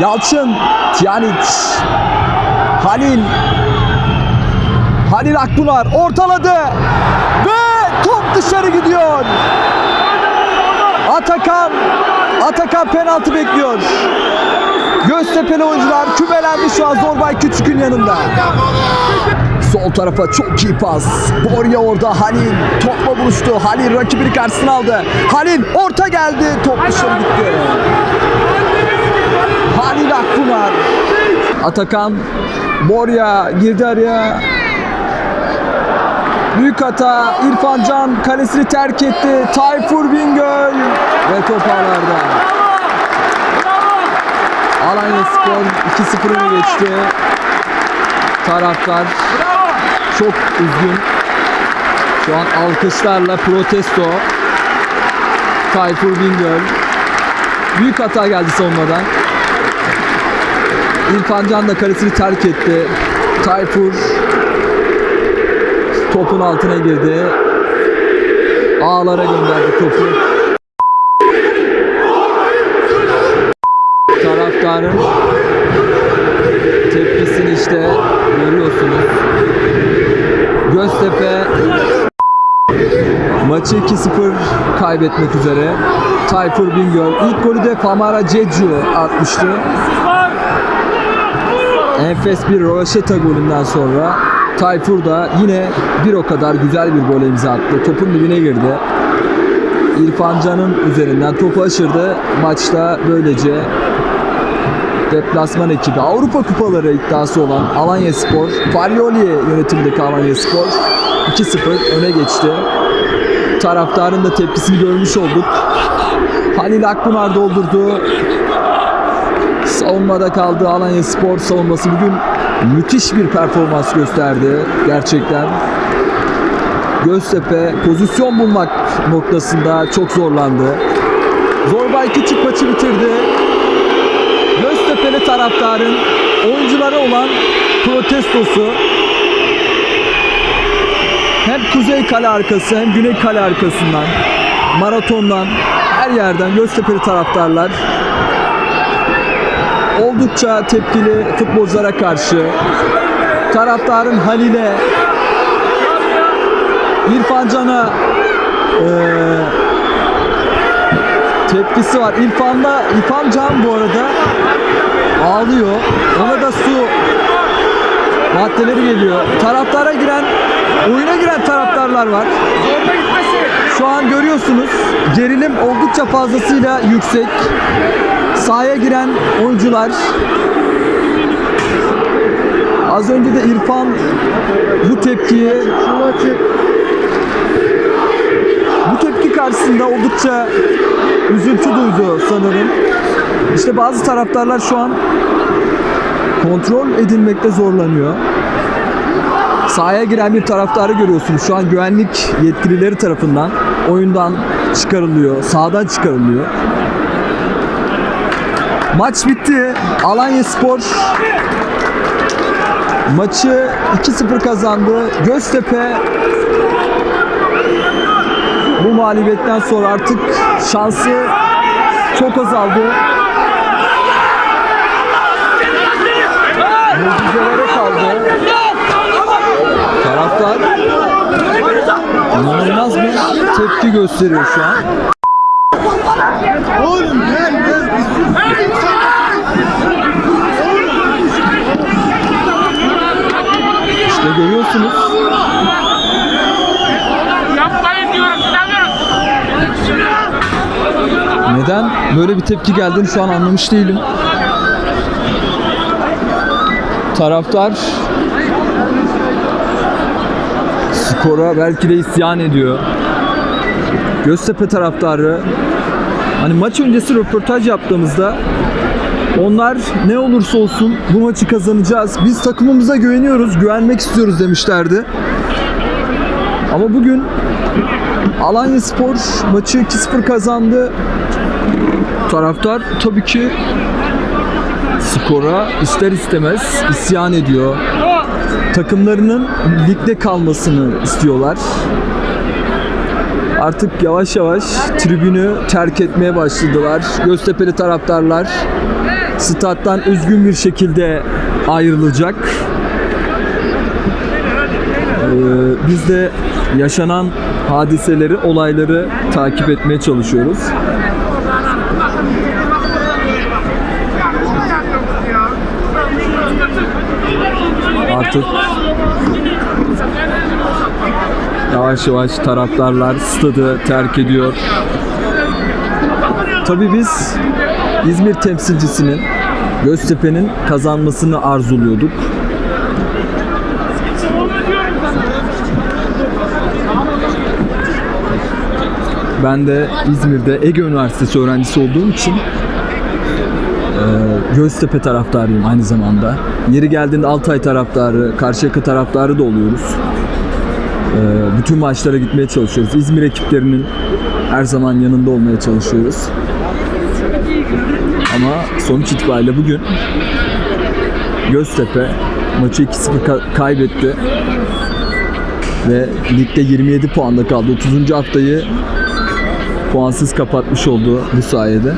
Yalçın, Tiyanic, Halil, Halil Akpınar ortaladı ve top dışarı gidiyor. Atakan, Atakan penaltı bekliyor. Göztepe'li oyuncular kümelendi şu an Zorbay Küçük'ün yanında. Sol tarafa çok iyi pas. Borya orada Halil topla buluştu. Halil rakibini karşısına aldı. Halil orta geldi. Top dışarı gitti. Halil Akpınar. Atakan Borya girdi araya. Büyük hata. İrfan Can kalesini terk etti. Tayfur Bingöl ve top ağlarda. Alanya Spor 2-0 öne geçti. Taraftar çok üzgün. Şu an alkışlarla protesto. Tayfur Bingöl. Büyük hata geldi savunmadan. İrfan Can da kalesini terk etti. Tayfur topun altına girdi. Ağlara gönderdi topu. Taraftarın tepkisini işte görüyorsunuz. Göztepe maçı 2-0 kaybetmek üzere. Tayfur Bingöl ilk golü de Famara Cecu atmıştı. Enfes bir Roşeta golünden sonra Tayfur da yine bir o kadar güzel bir gole imza attı. Topun dibine girdi. İrfan Can'ın üzerinden topu aşırdı. Maçta böylece deplasman ekibi Avrupa Kupaları iddiası olan Alanya Spor, Farioli yönetimindeki Alanya Spor 2-0 öne geçti. Taraftarın da tepkisini görmüş olduk. Halil Akpınar doldurdu. Savunmada kaldı Alanya Spor savunması bugün müthiş bir performans gösterdi gerçekten. Göztepe pozisyon bulmak noktasında çok zorlandı. Zorbay Küçük maçı bitirdi. Göztepe'li taraftarın oyunculara olan protestosu hem kuzey kale arkası hem güney kale arkasından maratondan her yerden Göztepe'li taraftarlar oldukça tepkili futbolculara karşı taraftarın Halil'e İrfan Can'a eee, tepkisi var. İrfan'da İrfan Can bu arada ağlıyor. Ona da su maddeleri geliyor. Taraftara giren, oyuna giren taraftarlar var. Şu an görüyorsunuz gerilim oldukça fazlasıyla yüksek. Sahaya giren oyuncular Az önce de İrfan bu tepkiyi bu tepki karşısında oldukça üzüntü duydu sanırım. İşte bazı taraftarlar şu an kontrol edilmekte zorlanıyor. Sahaya giren bir taraftarı görüyorsunuz. Şu an güvenlik yetkilileri tarafından oyundan çıkarılıyor, sahadan çıkarılıyor. Maç bitti. Alanya Spor maçı 2-0 kazandı. Göztepe bu mağlubiyetten sonra artık şansı çok azaldı. Mucizelere kaldı. Taraftar inanılmaz bir tepki gösteriyor şu an. Oğlum gel gel. İşte görüyorsunuz. Yapmayın diyorum istemiyorum. Neden böyle bir tepki geldiğini şu an anlamış değilim. Taraftar skora belki de isyan ediyor. Göztepe taraftarı hani maç öncesi röportaj yaptığımızda onlar ne olursa olsun bu maçı kazanacağız. Biz takımımıza güveniyoruz, güvenmek istiyoruz demişlerdi. Ama bugün Alanya Spor maçı 2-0 kazandı. Taraftar tabii ki skora ister istemez isyan ediyor. Takımlarının ligde kalmasını istiyorlar. Artık yavaş yavaş tribünü terk etmeye başladılar. Göztepe'li taraftarlar stat'tan üzgün bir şekilde ayrılacak. Ee, biz de yaşanan hadiseleri, olayları takip etmeye çalışıyoruz. Artık yavaş yavaş taraftarlar stadı terk ediyor. Tabii biz İzmir temsilcisinin Göztepe'nin kazanmasını arzuluyorduk. Ben de İzmir'de Ege Üniversitesi öğrencisi olduğum için e, Göztepe taraftarıyım aynı zamanda. Yeri geldiğinde Altay taraftarı, Karşıyaka taraftarı da oluyoruz. E, bütün maçlara gitmeye çalışıyoruz. İzmir ekiplerinin her zaman yanında olmaya çalışıyoruz. Ama sonuç itibariyle bugün Göztepe maçı 2-0 ka- kaybetti. Ve ligde 27 puanda kaldı. 30. haftayı puansız kapatmış oldu bu sayede.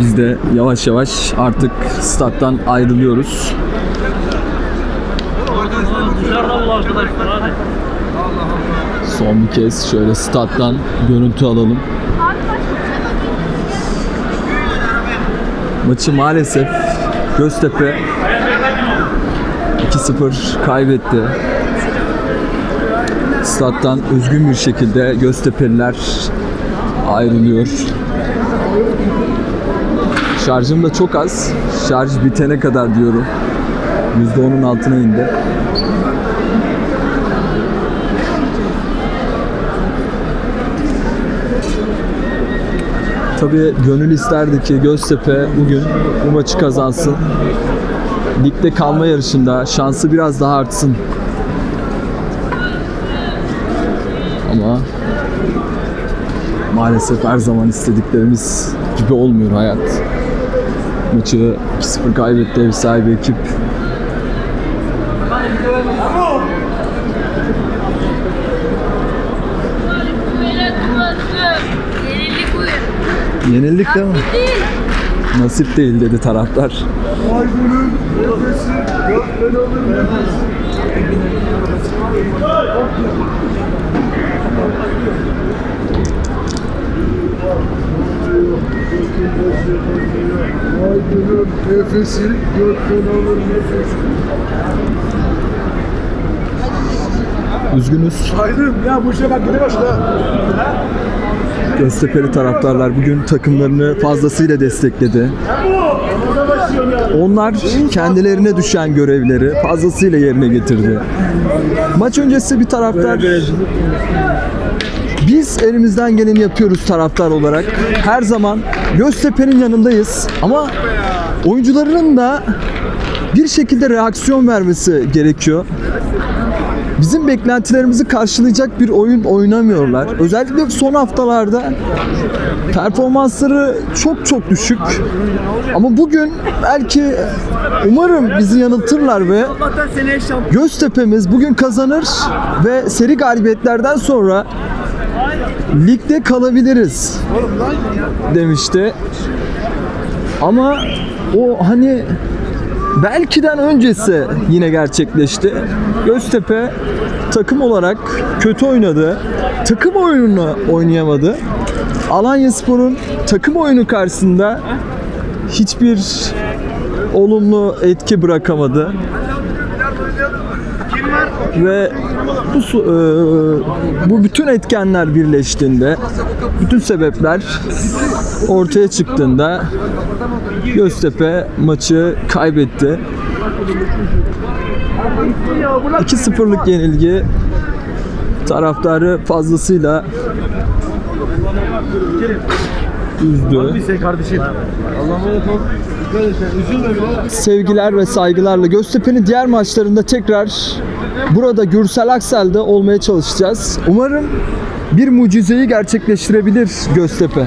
Biz de yavaş yavaş artık stat'tan ayrılıyoruz. Son bir kez şöyle stat'tan görüntü alalım. Maçı maalesef Göztepe 2-0 kaybetti. Stat'tan üzgün bir şekilde Göztepe'liler ayrılıyor. Şarjım da çok az. Şarj bitene kadar diyorum. %10'un altına indi. Tabii gönül isterdi ki Göztepe bugün bu maçı kazansın. Ligde kalma yarışında şansı biraz daha artsın. Ama maalesef her zaman istediklerimiz gibi olmuyor hayat. Maçı 2-0 kaybetti ev sahibi ekip. Yenildik değil mi? Değil. Nasip değil dedi taraftar. Aydın'ın nefesi, gökten alır nefesi. Üzgünüz. Aydın ya bu işe bak gene başla. Göztepe'li taraftarlar bugün takımlarını fazlasıyla destekledi. Onlar kendilerine düşen görevleri fazlasıyla yerine getirdi. Maç öncesi bir taraftar biz elimizden geleni yapıyoruz taraftar olarak. Her zaman Göztepe'nin yanındayız ama oyuncuların da bir şekilde reaksiyon vermesi gerekiyor. Bizim beklentilerimizi karşılayacak bir oyun oynamıyorlar. Özellikle son haftalarda performansları çok çok düşük. Ama bugün belki umarım bizi yanıltırlar ve Göztepe'miz bugün kazanır ve seri galibiyetlerden sonra ligde kalabiliriz demişti. Ama o hani belkiden öncesi yine gerçekleşti. Göztepe takım olarak kötü oynadı. Takım oyununu oynayamadı. Alanyaspor'un takım oyunu karşısında hiçbir olumlu etki bırakamadı. Ve bu e, bu bütün etkenler birleştiğinde, bütün sebepler ortaya çıktığında Göztepe maçı kaybetti. 2-0'lık yenilgi taraftarı fazlasıyla üzdü. Sevgiler ve saygılarla Göztepe'nin diğer maçlarında tekrar burada Gürsel Aksel'de olmaya çalışacağız. Umarım bir mucizeyi gerçekleştirebilir Göztepe.